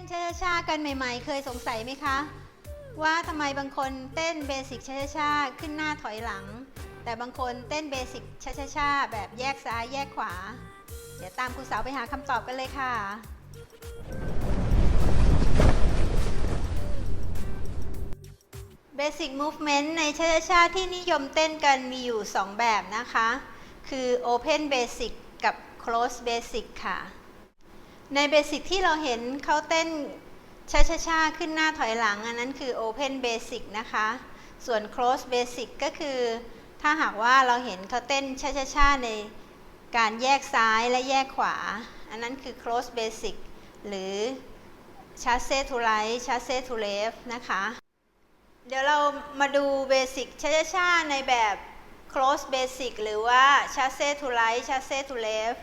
นช้าๆกันใหม่ๆ เคยสงสัยไหมคะ ว่าทำไมบางคนเต้นเบสิกช้าๆขึ้นหน้าถอยหลัง แต่บางคนเต้นเบสิกช้าๆแบบแยกซ้ายแยกขวา เดี๋ยวตามครูสาวไปหาคำตอบกันเลยค่ะ Basic Movement ในช้าๆที่นิยมเต้นกันมีอยู่ 2 แบบนะคะ คือ Open Basic กับ Close Basic ค่ะ ใน Basic ที่เราเห็นเขาเต้นช้าๆๆขึ้นหน้าถอยหลัง อันนั้นคือ Open Basic นะคะ ส่วน Close Basic ก็คือ ถ้าหากว่าเราเห็นเขาเต้นช้าๆๆในการแยกซ้ายและแยกขวา อันนั้นคือ Close Basic หรือ Chasse to right Chasse to left นะคะ เดี๋ยวเรามาดูเบสิกช้าๆในแบบ close basic หรือว่า chasse to right chasse to left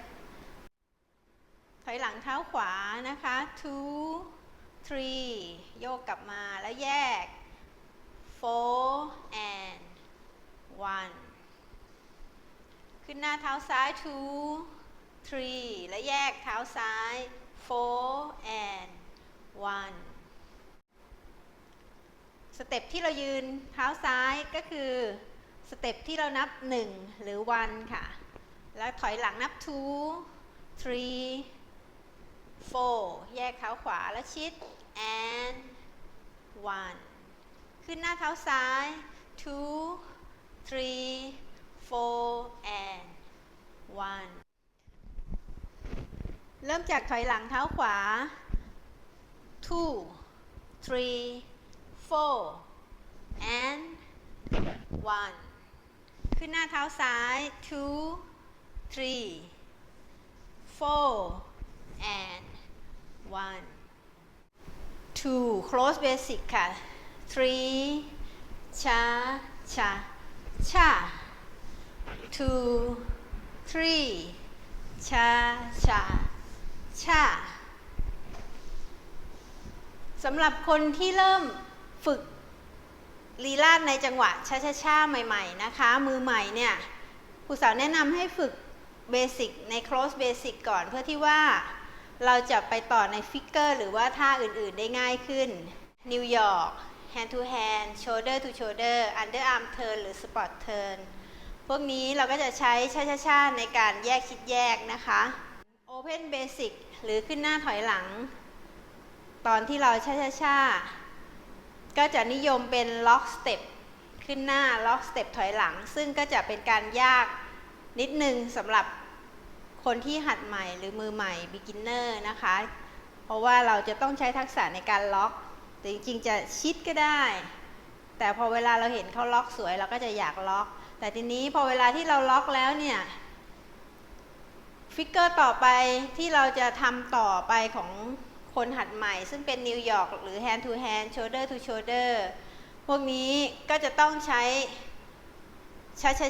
ถอยหลังเท้าขวานะคะ two three โยกกลับมาแล้วแยก four and one ขึ้นหน้าเท้าซ้าย two three แล้วแยกเท้าซ้าย four and one สเต็ปที่เรายืนเท้าซ้ายก็คือสเต็ปที่เรานับ 1 หรือ 1 ค่ะ แล้วถอยหลังนับ2 3 4แยกเท้าขวาแล้วชิด and 1ขึ้นหน้าเท้าซ้าย2 3 4 and 1เริ่มจากถอยหลังเท้าขวา2 3 four and one ขึ้นหน้าเท้าซ้าย two three four and one two close basic ค่ะ three ช้าช้าช้า two three ช้าช้าช้าสำหรับคนที่เริ่มฝึกลีลาดในจังหวะช้าๆๆใหม่ ๆ นะคะ มือใหม่เนี่ยครูสาวแนะนำให้ฝึกเบสิกใน close basic ก่อนเพื่อที่ว่า เราจะไปต่อในฟิกเกอร์หรือว่าท่าอื่นๆได้ง่ายขึ้น นิวยอร์ก hand to hand shoulder to shoulder underarm turn หรือ spot turn พวกนี้เราก็จะใช้ช้าๆในการแยกชิดแยกนะคะ open basic หรือขึ้นหน้าถอยหลัง ตอนที่เราช้าๆก็จะนิยมเป็นล็อกสเต็ปขึ้นหน้าล็อกสเต็ปถอยหลัง ซึ่งก็จะเป็นการยากนิดนึงสำหรับ คนที่หัดใหม่หรือมือใหม่ beginner นะคะ เพราะว่าเราจะต้องใช้ทักษะในการล็อก แต่จริงๆจะชิดก็ได้ แต่พอเวลาเราเห็นเขาล็อกสวยเราก็จะอยากล็อก แต่ทีนี้พอเวลาที่เราล็อกแล้วเนี่ยฟิกเกอร์ต่อไปที่เราจะทำต่อไปของคนหัดใหม่ ซึ่งเป็นนิวยอร์กหรือ hand to hand shoulder to shoulder พวกนี้ก็จะต้องใช้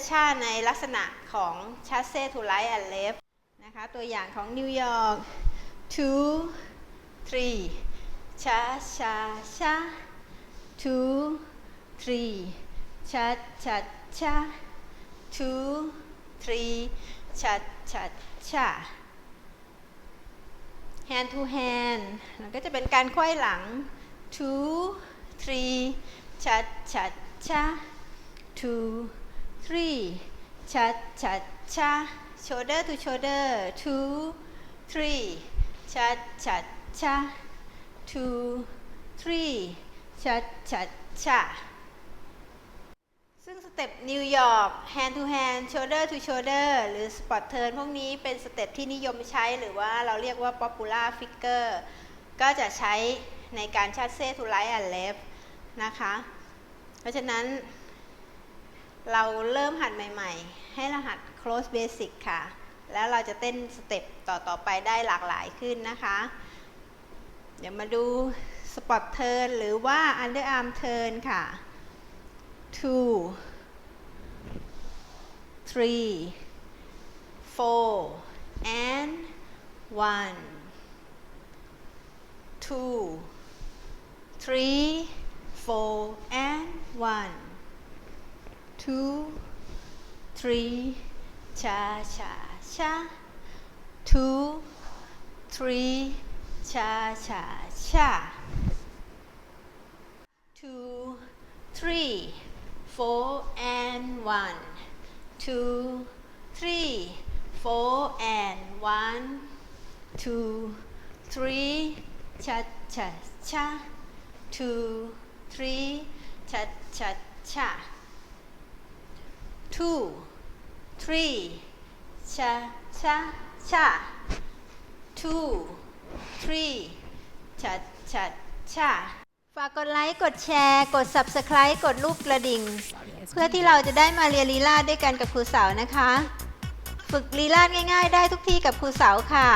ช้าๆในลักษณะของ chasse to right and left นะคะ ตัวอย่างของนิวยอร์ก two three ช้าช้าช้า two three ช้าช้าช้า two three ช้าช้าช้า hand to hand มันก็จะเป็นการควยหลัง two three ชัดชัดชา two three ชัดชัดชา shoulder to shoulder two three ชัดชัดชา two three ชัดชัดชาซึ่งสเต็ปนิวยอร์ก hand to hand shoulder to shoulder หรือ spot turn พวกนี้เป็นสเต็ปที่นิยมใช้หรือว่าเราเรียกว่า popular figure ก็จะใช้ในการชัดเซ to right and left นะคะ เพราะฉะนั้น เราเริ่มหัดใหม่ๆ ให้รหัส close basic ค่ะ แล้วเราจะเต้นสเต็ปต่อๆไปได้หลากหลายขึ้นนะคะ เดี๋ยวมาดู spot turn หรือว่า underarm turn ค่ะ two three four and one two three four and one two three cha cha cha. Two three cha cha cha. Two three four and one. Two three four and one. Two three cha cha cha. Two three cha cha cha two three cha cha cha two three cha cha cha ฝากกดไลค์ กดแชร์ กด Subscribe กดรูปกระดิ่ง เพื่อที่เราจะได้มาเรียนลีลาดด้วยกันกับครูเสานะคะ ฝึกลีลาดง่าย ๆ ได้ทุกที่กับครูเสาค่ะ